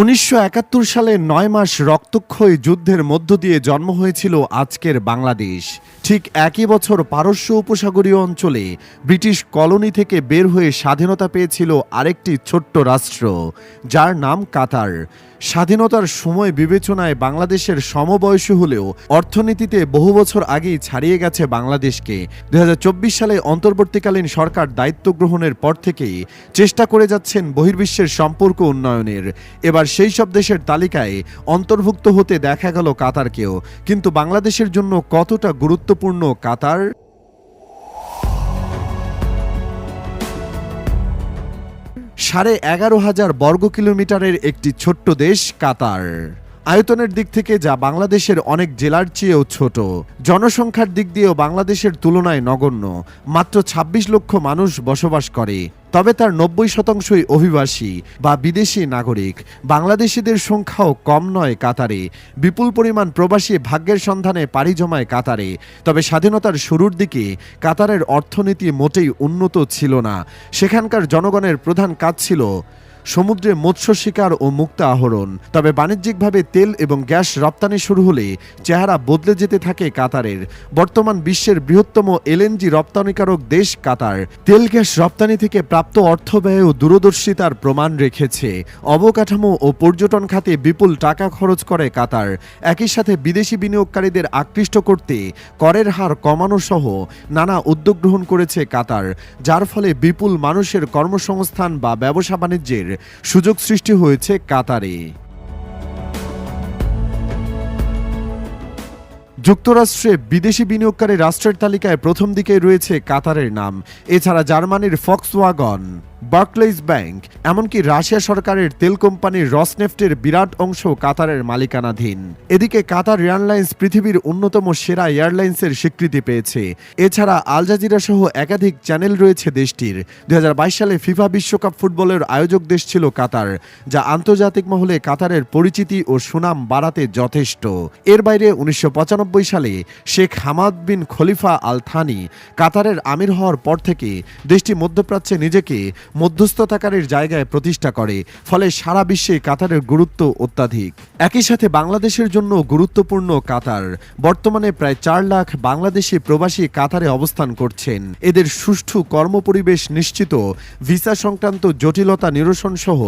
উনিশশো একাত্তর সালে নয় মাস রক্তক্ষয়ী যুদ্ধের মধ্য দিয়ে জন্ম হয়েছিল আজকের বাংলাদেশ। ঠিক একই বছর পারস্য উপসাগরীয় অঞ্চলে ব্রিটিশ কলোনি থেকে বের হয়ে স্বাধীনতা পেয়েছিল আরেকটি ছোট্ট রাষ্ট্র, যার নাম কাতার। স্বাধীনতার সময় বিবেচনায় বাংলাদেশের সমবয়সী হলেও অর্থনীতিতে বহু বছর আগেই ছাড়িয়ে গেছে বাংলাদেশকে। দুই সালে অন্তর্বর্তীকালীন সরকার দায়িত্ব গ্রহণের পর থেকেই চেষ্টা করে যাচ্ছেন বহির্বিশ্বের সম্পর্ক উন্নয়নের। এবার সেই সব দেশের তালিকায় অন্তর্ভুক্ত হতে দেখা গেল কাতারকেও। কিন্তু বাংলাদেশের জন্য কতটা গুরুত্বপূর্ণ কাতার? সাড়ে এগারো হাজার বর্গ কিলোমিটারের একটি ছোট্ট দেশ কাতার। আয়তনের দিক থেকে যা বাংলাদেশের অনেক জেলার চেয়েও ছোট। জনসংখ্যার দিক দিয়েও বাংলাদেশের তুলনায় নগণ্য। মাত্র ২৬ লক্ষ মানুষ বসবাস করে। তবে তার নব্বই শতাংশই অভিবাসী বা বিদেশি নাগরিক। বাংলাদেশিদের সংখ্যাও কম নয় কাতারে। বিপুল পরিমাণ প্রবাসী ভাগ্যের সন্ধানে পাড়ি জমায় কাতারে। তবে স্বাধীনতার শুরুর দিকে কাতারের অর্থনীতি মোটেই উন্নত ছিল না। সেখানকার জনগণের প্রধান কাজ ছিল সমুদ্রে মৎস্য শিকার ও মুক্তা আহরণ। তবে বাণিজ্যিকভাবে তেল এবং গ্যাস রপ্তানি শুরু হলে চেহারা বদলে যেতে থাকে কাতারের। বর্তমান বিশ্বের বৃহত্তম এলএনজি রপ্তানিকারক দেশ কাতার। তেল গ্যাস রপ্তানি থেকে প্রাপ্ত অর্থ ব্যয় ও দূরদর্শিতার প্রমাণ রেখেছে। অবকাঠামো ও পর্যটন খাতে বিপুল টাকা খরচ করে কাতার। একই সাথে বিদেশি বিনিয়োগকারীদের আকৃষ্ট করতে করের হার কমানো সহ নানা উদ্যোগ গ্রহণ করেছে কাতার, যার ফলে বিপুল মানুষের কর্মসংস্থান বা ব্যবসা বাণিজ্যের সুযোগ সৃষ্টি হয়েছে কাতারে। যুক্তরাষ্ট্রে বিদেশি বিনিয়োগকারী রাষ্ট্রের তালিকায় প্রথম দিকে রয়েছে কাতারের নাম, এছাড়া জার্মানির ফক্সওয়াগন। বার্কলেইজ ব্যাংক, এমনকি রাশিয়া সরকারের তেল কোম্পানির রসনেফটের বিরাট অংশ কাতারের মালিকানাধীন। এদিকে কাতার এয়ারলাইন্স পৃথিবীর অন্যতম সেরা এয়ারলাইন্সের স্বীকৃতি পেয়েছে। এছাড়া আল জাজিরা সহ একাধিক চ্যানেল রয়েছে দেশটির। দুই হাজার বাইশ সালে ফিফা বিশ্বকাপ ফুটবলের আয়োজক দেশ ছিল কাতার, যা আন্তর্জাতিক মহলে কাতারের পরিচিতি ও সুনাম বাড়াতে যথেষ্ট। এর বাইরে উনিশশো পঁচানব্বই সালে Sheikh Hamad bin Khalifa Al Thani কাতারের আমির হওয়ার পর থেকে দেশটি মধ্যপ্রাচ্যে নিজেকে মধ্যস্থতাকারীর জায়গায় প্রতিষ্ঠা করে, ফলে সারা বিশ্বে কাতারের গুরুত্ব অত্যাধিক। একই সাথে বাংলাদেশের জন্য গুরুত্বপূর্ণ কাতার। বর্তমানে প্রায় চার লাখ বাংলাদেশি প্রবাসী কাতারে অবস্থান করছেন। এদের সুষ্ঠু কর্মপরিবেশ নিশ্চিত, ভিসা সংক্রান্ত জটিলতা নিরসন সহ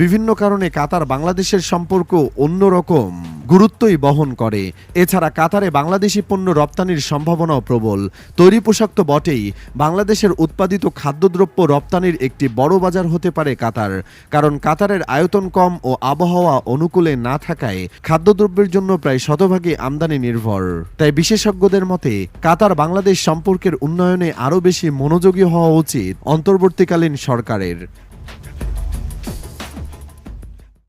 বিভিন্ন কারণে কাতার বাংলাদেশের সম্পর্ক অন্যরকম গুরুত্বই বহন করে। এছাড়া কাতারে বাংলাদেশি পণ্য রপ্তানির সম্ভাবনাও প্রবল। তৈরি পোশাক তো বটেই, বাংলাদেশের উৎপাদিত খাদ্যদ্রব্য রপ্তানির একটি বড় বাজার হতে পারে কাতার, কারণ কাতারের আয়তন কম ও আবহাওয়া অনুকূলে না থাকায় খাদ্যদ্রব্যের জন্য প্রায় শতভাগই আমদানি নির্ভর। তাই বিশেষজ্ঞদের মতে, কাতার বাংলাদেশ সম্পর্কের উন্নয়নে আরও বেশি মনোযোগী হওয়া উচিত অন্তর্বর্তীকালীন সরকারের।